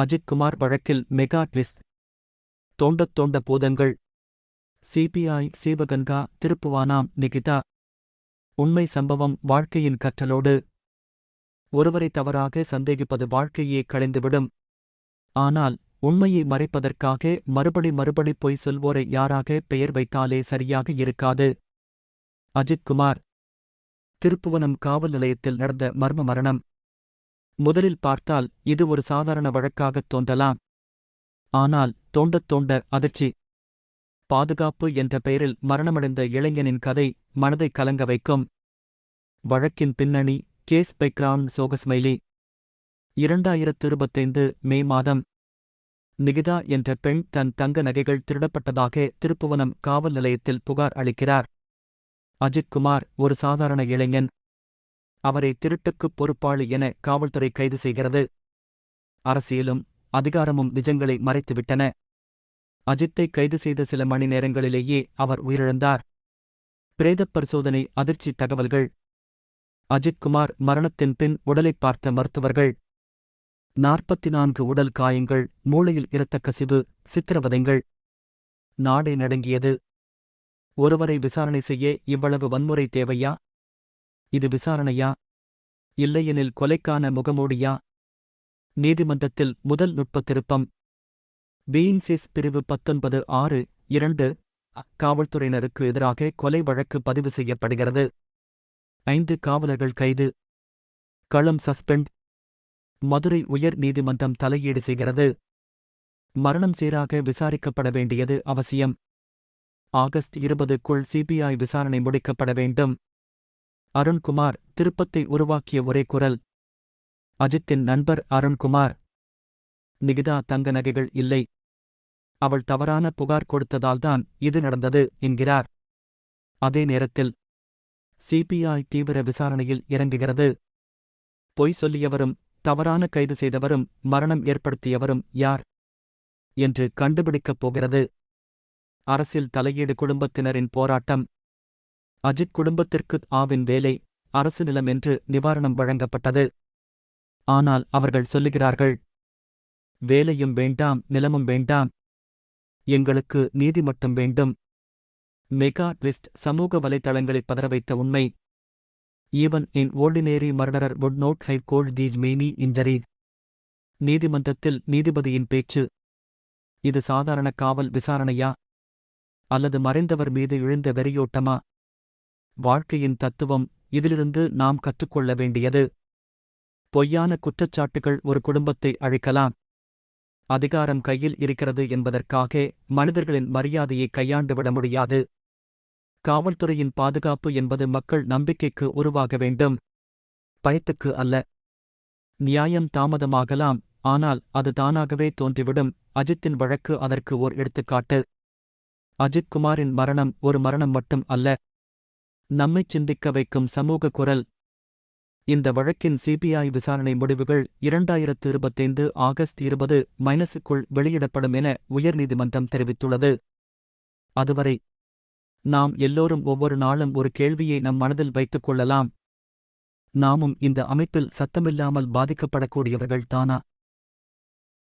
அஜித் குமார் வழக்கில் mega twist. தோண்டத் தோண்ட பூதங்கள். சிபிஐ சீவகங்கா திருப்புவானாம் நிகிதா. உண்மை சம்பவம் வாழ்க்கையின் கற்றலோடு. ஒருவரை தவறாக சந்தேகிப்பது வாழ்க்கையே களைந்துவிடும். ஆனால் உண்மையை மறைப்பதற்காக மறுபடி மறுபடி பொய் சொல்வோரை யாராக பெயர் வைத்தாலே சரியாக இருக்காது. அஜித் குமார். திருப்புவனம் காவல் நிலையத்தில் நடந்த மர்ம மரணம். முதலில் பார்த்தால் இது ஒரு சாதாரண வழக்காகத் தோன்றலாம். ஆனால் தோண்டத் தோண்ட அதிர்ச்சி. பாதுகாப்பு என்ற பெயரில் மரணமடைந்த இளைஞனின் கதை மனதை கலங்க வைக்கும். வழக்கின் பின்னணி கேஸ் பெக்ரான் சோகஸ்மைலி. இரண்டாயிரத்து இருபத்தைந்து மே மாதம். நிகிதா என்ற பெண் தன் தங்க நகைகள் திருடப்பட்டதாக திருப்புவனம் காவல் நிலையத்தில் புகார் அளிக்கிறார். அஜித்குமார் ஒரு சாதாரண இளைஞன். அவரை திருட்டுக்குப் பொறுப்பாளி என காவல்துறை கைது செய்கிறது. அரசியலும் அதிகாரமும் நிஜங்களை மறைத்துவிட்டன. அஜித்தை கைது செய்த சில மணி நேரங்களிலேயே அவர் உயிரிழந்தார். பிரேதப் பரிசோதனை அதிர்ச்சி தகவல்கள். அஜித் குமார் மரணத்தின் பின் உடலைப் பார்த்த மருத்துவர்கள். நாற்பத்தி நான்கு உடல் காயங்கள் மூளையில் இரத்த கசிவு சித்திரவதைங்கள் நாடே நடுங்கியது. ஒருவரை விசாரணை செய்ய இவ்வளவு வன்முறை தேவையா? இது விசாரணையா? இல்லையெனில் கொலைக்கான முகமூடியா? நீதிமன்றத்தில் முதல் நுட்பத் திருப்பம் பீன்சிஸ் பிரிவு பத்தொன்பது ஆறு இரண்டு காவல்துறையினருக்கு எதிராக கொலை வழக்கு பதிவு செய்யப்படுகிறது. ஐந்து காவலர்கள் கைது. களம் சஸ்பெண்ட். மதுரை உயர் நீதிமன்றம் தலையீடு செய்கிறது. மரணம் சீராக விசாரிக்கப்பட வேண்டியது அவசியம். ஆகஸ்ட் இருபதுக்குள் சிபிஐ விசாரணை முடிக்கப்பட வேண்டும். அருண்குமார் திருப்பத்தை உருவாக்கிய ஒரே குரல். அஜித்தின் நண்பர் அருண்குமார். நிகிதா தங்க நகைகள் இல்லை. அவள் தவறான புகார் கொடுத்ததால்தான் இது நடந்தது என்கிறார். அதே நேரத்தில் சிபிஐ தீவிர விசாரணையில் இறங்குகிறது. பொய் சொல்லியவரும் தவறான கைது செய்தவரும் மரணம் ஏற்படுத்தியவரும் யார்? என்று கண்டுபிடிக்கப் போகிறது. அரசில் தலையீடு குடும்பத்தினரின் போராட்டம். அஜித் குடும்பத்திற்கு ஆவின் வேலை அரசு நிலம் என்று நிவாரணம் வழங்கப்பட்டது. ஆனால் அவர்கள் சொல்லுகிறார்கள் வேலையும் வேண்டாம் நிலமும் வேண்டாம். எங்களுக்கு நீதி மட்டும் வேண்டும். மெகா ட்விஸ்ட் சமூக வலைத்தளங்களில் பதறவைத்த உண்மை. Even in ordinary murderer would not high cold these many injury. நீதிமன்றத்தில் நீதிபதியின் பேச்சு இது சாதாரண காவல் விசாரணையா? அல்லது மறைந்தவர் மீது இழுந்த வெறியோட்டமா? வாழ்க்கையின் தத்துவம் இதிலிருந்து நாம் கற்றுக்கொள்ள வேண்டியது. பொய்யான குற்றச்சாட்டுகள் ஒரு குடும்பத்தை அழிக்கலாம். அதிகாரம் கையில் இருக்கிறது என்பதற்காக மனிதர்களின் மரியாதையை கையாண்டுவிட முடியாது. காவல்துறையின் பாதுகாப்பு என்பது மக்கள் நம்பிக்கைக்கு உருவாக வேண்டும். பயத்துக்கு அல்ல. நியாயம் தாமதமாகலாம் ஆனால் அது தானாகவே தோன்றிவிடும். அஜித்தின் வழக்கு அதற்கு ஓர் எடுத்துக்காட்டு. அஜித் குமாரின் மரணம் ஒரு மரணம் மட்டும் அல்ல. நம்மைச் சிந்திக்க வைக்கும் சமூக குரல். இந்த வழக்கின் சிபிஐ விசாரணை முடிவுகள் இரண்டாயிரத்து இருபத்தைந்து ஆகஸ்ட் இருபது மைனஸுக்குள் வெளியிடப்படும் என உயர்நீதிமன்றம் தெரிவித்துள்ளது. அதுவரை நாம் எல்லோரும் ஒவ்வொரு நாளும் ஒரு கேள்வியை நம் மனதில் வைத்துக் கொள்ளலாம். நாமும் இந்த அமைப்பில் சத்தமில்லாமல் பாதிக்கப்படக்கூடியவர்கள் தானா?